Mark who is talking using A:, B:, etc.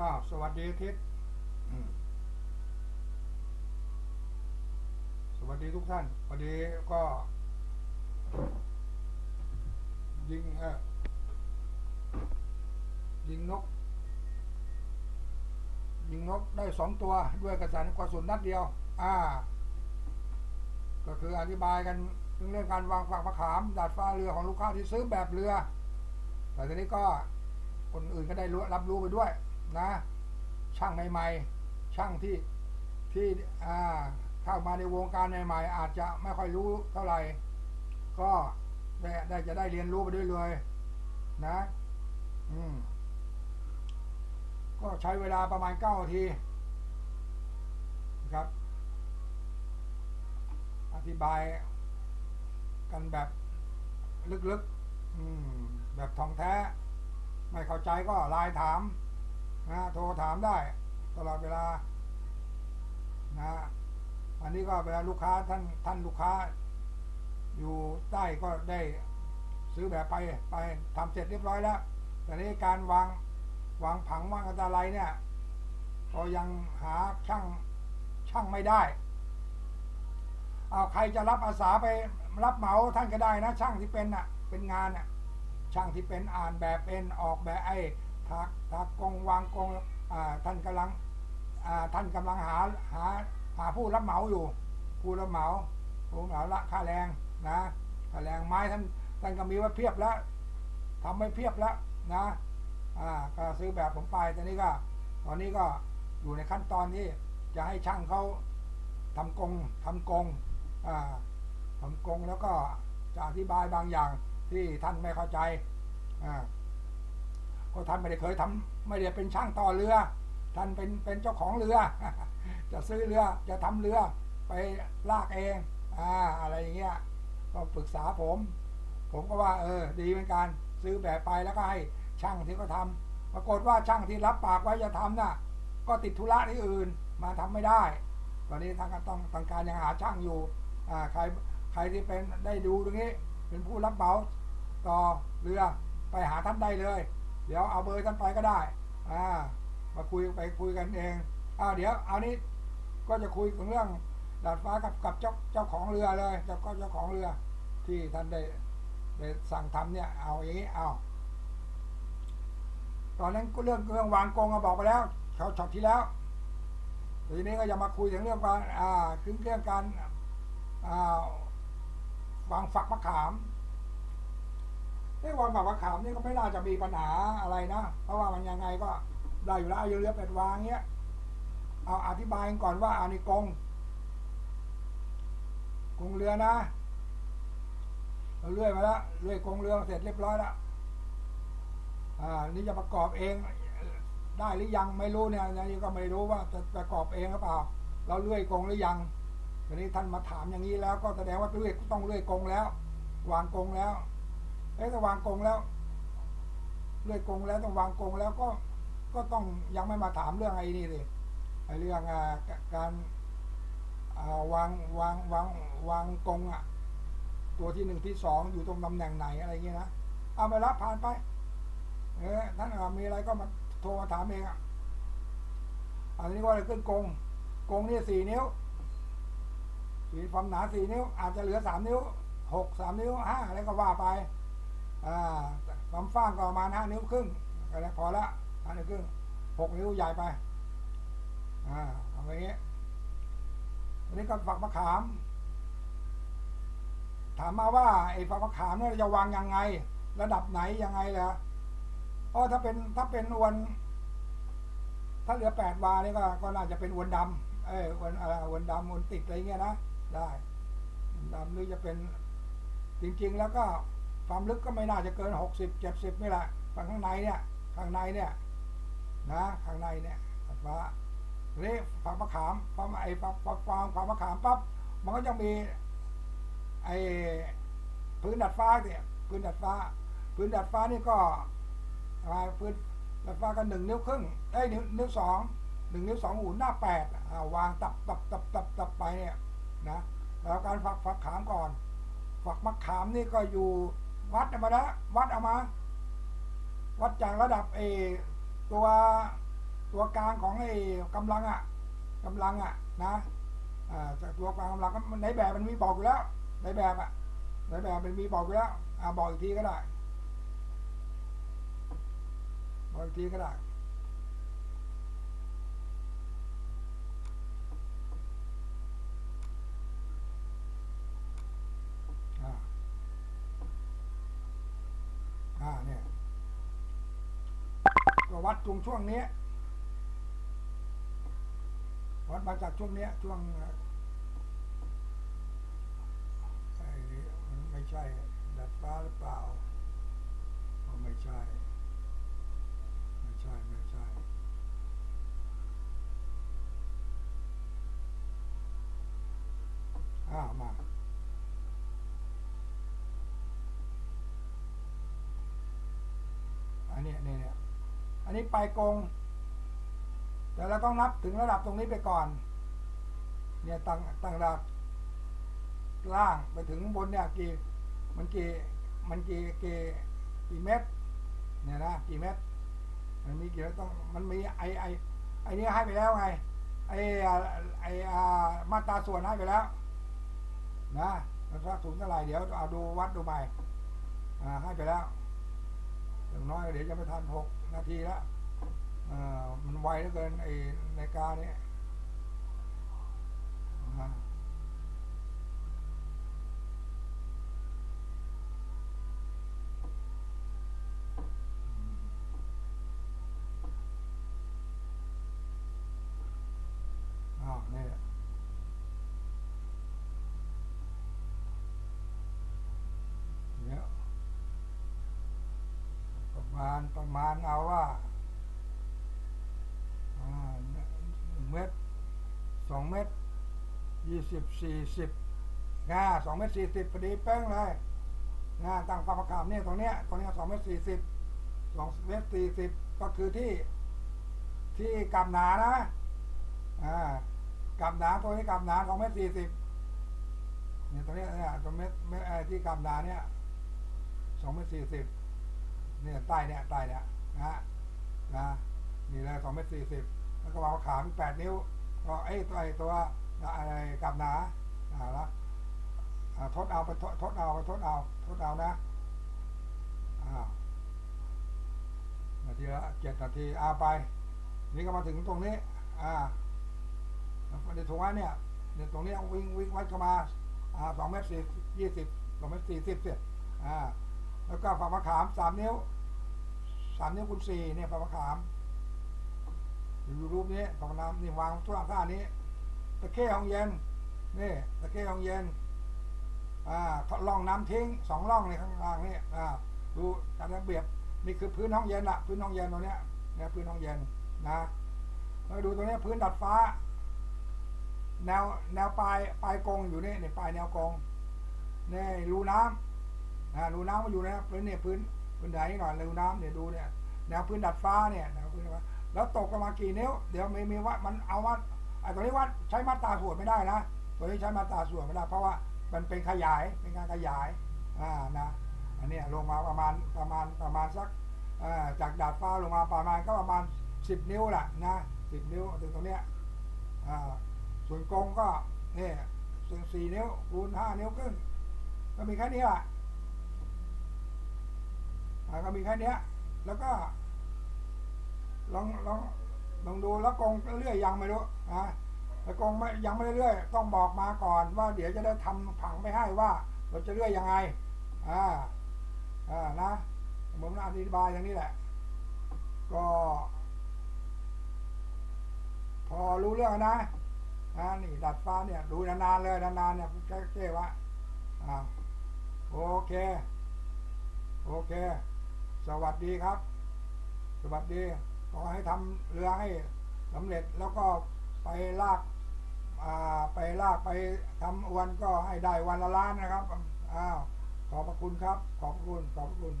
A: อ้าวสวัสดีทิศสวัสดีทุกท่านพอดีก็ ยิงเออยิงนก ยิงนกได้สองตัวด้วยกระสุนกระสุนนัดเดียว อ่า ก็คืออธิบายกันเรื่องการวางฝักมะขามดาดฟ้าเรือของลูกค้าที่ซื้อแบบเรือ แต่ทีนี้ก็คนอื่นก็ได้รับรู้ไปด้วย นะ ช่างใหม่ๆ ช่างที่ที่อ่าเข้ามาในวงการใหม่ๆ อาจจะไม่ค่อยรู้เท่าไหร่ ก็ได้ได้จะได้เรียนรู้ไปด้วยเลยนะ อืม ก็ใช้เวลาประมาณเก้านาทีครับ อธิบายกันแบบลึกๆอืมแบบท่องแท้ ไม่เข้าใจก็ไลน์ถาม นะโทรถามได้ ตลอดเวลานะอันนี้ก็เวลาลูกค้าท่านท่านลูกค้า อยู่ใต้ก็ได้ซื้อแบบไปไปทำเสร็จเรียบร้อยแล้ว แต่นี้การวางวางผังวางอันตรเนี่ยก็ยังหาช่างช่างไม่ได้ เอาใครจะรับอาสาไปรับเหมาท่านก็ได้นะ ช่างที่เป็นอะเป็นงานอะช่างที่เป็นอ่านแบบเป็นออกแบบไอ ถักถักกงวางกงอ่าท่านกำลังท่านกำลังหาหาหาผู้รับเหมาอยู่ ผู้รับเหมาผู้รับเหมาละค่าแรงนะค่าแรงไม้ท่านท่านก็มีไว้เพียบแล้วทำไว้เพียบแล้วนะก็ซื้อแบบผมไปตอนนี้ก็ตอนนี้ก็อยู่ในขั้นตอนที่จะให้ช่างเขาทำกงทำกงอ่าทำกงแล้วก็จะอธิบายบางอย่างที่ท่านไม่เข้าใจอ่า ก็ท่านไม่ได้เคยทำไม่ได้เป็นช่างต่อเรือ ท่านเป็นเป็นเจ้าของเรือ จะซื้อเรือจะทำเรือไปลากเองอ่าอะไรอย่างเงี้ยก็ปรึกษาผม ผมก็ว่าเออดีเหมือนกันซื้อแบบไปแล้วก็ให้ช่างที่เขาทำปรากฏว่าช่างที่รับปากไว้จะทำน่ะก็ติดธุระที่อื่นมาทำไม่ได้ ตอนนี้ทางการต้องต้องการยังหาช่างอยู่อ่าใครใครที่เป็นได้ดูตรงนี้ เป็นผู้รับเหมาต่อเรือไปหาท่านได้เลย เดี๋ยวเอาเบอร์ท่านไปก็ได้อ่ามาคุยไปคุยกันเองอ่าเดี๋ยวเอานี้ก็จะคุยถึงเรื่องดาดฟ้ากับกับเจ้าเจ้าของเรือเลยเจ้าก็เจ้าของเรือ ที่ท่านได้ได้สั่งทำเนี่ยเอาอย่างนี้เอาตอนนั้นก็เรื่องเรื่องวางกงก็บอกไปแล้วเขาช็อตที่แล้วทีนี้ก็จะมาคุยถึงเรื่องการอ่าคือเรื่องการอ่าวางฝักมะขาม เรื่องวางฝักมะขามนี่ก็ไม่น่าจะมีปัญหาอะไรนะ เพราะว่ามันยังไงก็ได้อยู่แล้วอายุเรือเป็ดวางเงี้ย เอาอธิบายก่อนว่าอานิกงกงเรือนะเราเลื่อยมาแล้วเลื่อยกงเรือเสร็จเรียบร้อยแล้วอ่านี่จะประกอบเองได้หรือยังไม่รู้เนี่ยอันนี้ก็ไม่รู้ว่าจะประกอบเองหรือเปล่า เราเลื่อยกงหรือยังทีนี้ท่านมาถามอย่างนี้แล้ว ก็แสดงว่าเลื่อยต้องเลื่อยกงแล้ว วางกงแล้ว เอ๊ะถ้าวางกงแล้วเลื่อยกงแล้วต้องวางกงแล้วก็ก็ต้องยังไม่มาถามเรื่องไอ้นี่สิไอ้เรื่องอการวางวางวางวางกงอะ ตัวที่หนึ่งที่สองอยู่ตรงตำแหน่งไหนอะไรเงี้ยนะเอาไปรับผ่านไปเออท่านมีอะไรก็มาโทรมาถามเองอะอันนี้ก็เลยขึ้นกงกงนี่สี่นิ้วสีความหนาสี่นิ้ว อาจจะเหลือสามนิ้วหกสามนิ้วห้าอะไรก็ว่าไป อ่าความฟ้างก็ประมาณห้านิ้วครึ่งก็แล้วพอละห้านิ้วครึ่งหกนิ้วใหญ่ไป อ่าเอาอย่างนี้อันนี้ก็ฝักมะขาม ถามมาว่าไอ้ฝักมะขามเนี่ยจะวางยังไง ระดับไหนยังไงล่ะอ๋อถ้าเป็นถ้าเป็นอวน ถ้าเหลือแปดวานี่ก็ก็น่าจะเป็นอวนดำเอ้ยอวนอะไรอวนดำอวนติดอะไรเงี้ยนะได้ดำหรือจะเป็นจริง ๆ แล้วก็ ความลึกก็ไม่น่าจะเกินหกสิบเจ็ดสิบนี่แหละฝั่งข้างในเนี่ยข้างในเนี่ยนะข้างในเนี่ยตัดฟ้าทีนี้ฝักมะขามฝักไอ้ฝักฝักฟางฝักมะขามปั๊บมันก็จะมีไอ้พื้นดัดฟ้าเนี่ยพื้นดัดฟ้า พื้นดัดฟ้านี่ก็อะไรพื้นดัดฟ้าก็หนึ่งนิ้วครึ่งไอ้นิ้วนิ้วสองหนึ่งนิ้วสองหูหน้าแปดวางตับตับตับตับตับไปเนี่ยนะแล้วการฝักฝักขามก่อน ฝักมะขามนี่ก็อยู่ วัดเอามาแล้ววัดเอามา วัดจากระดับเอตัวตัวกลางของไอ้กำลังอะกำลังอะนะอ่าจากตัวกลางกำลังในแบบมันมีบอกอยู่แล้วในแบบอะในแบบมันมีบอกอยู่แล้วอ่าบอกอีกทีก็ได้บอกอีกทีก็ได้ อ่า อ่าเนี่ยก็วัดตรงช่วงนี้วัดมาจากช่วงเนี้ยช่วงไอ้นี่มันไม่ใช่ ดัดฟ้าหรือเปล่าก็ไม่ใช่ ไม่ใช่ ไม่ใช่อ้าวมา อันนี้เนี่ยเนี่ย อันนี้ไปกง แต่เราต้องนับถึงระดับตรงนี้ไปก่อน เนี่ยตั้งตั้งระดับล่างไปถึงบนเนี่ยกี่มันกี่มันกี่กี่กี่เมตรเนี่ยนะกี่เมตรมันมีกี่ต้องมันมีไอไอไอนี้ให้ไปแล้วไงไอไอมาตราส่วนให้ไปแล้วนะมันสักสูงเท่าไหร่เดี๋ยวเอาดูวัดดูใหม่ให้ไปแล้ว อย่างน้อยเดี๋ยวจะไปทันหกนาทีแล้วมันไวเหลือเกินไอ้ในกาเนี่ยอ่าอ้าวนี่เดี๋ยว ประ มาณประมาณเอาว่าหนึ่งเมตรสองเมตรยี่สิบสี่สิบงาสองเมตรสี่สิบพอดีเป้งเลยงาตั้งความประกาศเนี่ยตรงเนี้ยตรงเนี้ยสองเมตรสี่สิบสองเมตรสี่สิบก็คือที่ที่กำหนานะอ่ากำหนาตัวนี้กำหนาสองเมตรสี่สิบเนี่ยตรงเนี้ยเนี่ยตรงเมตรเมตรเอ่อที่กำหนาเนี่ยสองเมตรสี่สิบ เนี่ยใต้เนี่ยใต้เนี่ยนะฮะนะนี่เลยสองเมตรสี่สิบแล้วก็วางขามแปดนิ้ว ก็ไอ้ตัวไอ้ตัวอะไรกับหนาอ่าแล้วอ่าทดเอาไปทดทดเอาไปทดเอาทดเอานะอ้าวนาทีละเจ็ดนาทีอาไป นี่ก็มาถึงตรงนี้ อ่าในถุงอันเนี่ยเนี่ยตรงนี้วิ่งวิ่งวัดเข้ามาอ่าสองเมตรสี่ยี่สิบสองเมตรสี่สิบเนี่ยอ่า แล้วก็ฝักมะขามสามนิ้วสามนิ้วคูณสี่เนี่ยฝักมะขามดูรูปนี้ฝักน้ำนี่วางทุกท่านี้ตะเข้ห้องเย็นนี่ตะเข้ห้องเย็นอ่าล่องน้ำทิ้งสองล่องในข้างล่างนี่อ่าดูการระเบียบนี่คือพื้นห้องเย็นละพื้นห้องเย็นตรงเนี้ยเนี่ยพื้นห้องเย็นนะแล้วดูตรงนี้พื้นดัดฟ้า แนวแนวปลายปลายกงอยู่นี่นี่ปลายแนวกงนี่รูน้ำ นะรูน้ำมาอยู่นะพื้นเนี่ยพื้นพื้นไหนหน่อยรูน้ำเนี่ยดูเนี่ยแนวพื้นดัดฟ้าเนี่ยแนวพื้นดัดฟ้าแล้วตกกันมากี่นิ้วเดี๋ยวมีมีวัดมันเอาวัดไอ้ตัวนี้วัดใช้มาตราส่วนไม่ได้นะตัวนี้ใช้มาตราส่วนไม่ได้ เพราะว่ามันเป็นขยายเป็นการขยายอ่านะอันนี้ลงมาประมาณประมาณประมาณสักจากดาดฟ้าลงมาประมาณก็ประมาณสิบนิ้วแหละนะสิบนิ้วถึงตรงเนี้ยส่วนกงก็เนี่ยส่วนสี่นิ้วคูณห้านิ้วครึ่งก็มีแค่นี้แหละอ่า ก็มีแค่นี้แล้วก็ลองลองลองดูแล้วกงเลื่อยยังไม่รู้นะแล้วกงไม่ยังไม่ได้เลื่อยต้องบอกมาก่อนว่าเดี๋ยวจะได้ทำผังไปให้ว่าเราจะเลื่อยยังไงอ่าอ่านะผมอธิบายอย่างนี้แหละ ก็ พอรู้เรื่องนะอ่านี่ดัดฟ้าเนี่ยดูนานๆเลยนานๆเนี่ยแค่แค่ว่าอ่าโอเค โอเค สวัสดีครับ สวัสดี ขอให้ทำเรือให้สำเร็จแล้วก็ไปลากอ่าไปลากไปทำอวนก็ให้ได้วันละล้านนะครับอ้าวขอบพระคุณครับ ขอบพระคุณ ขอบพระคุณ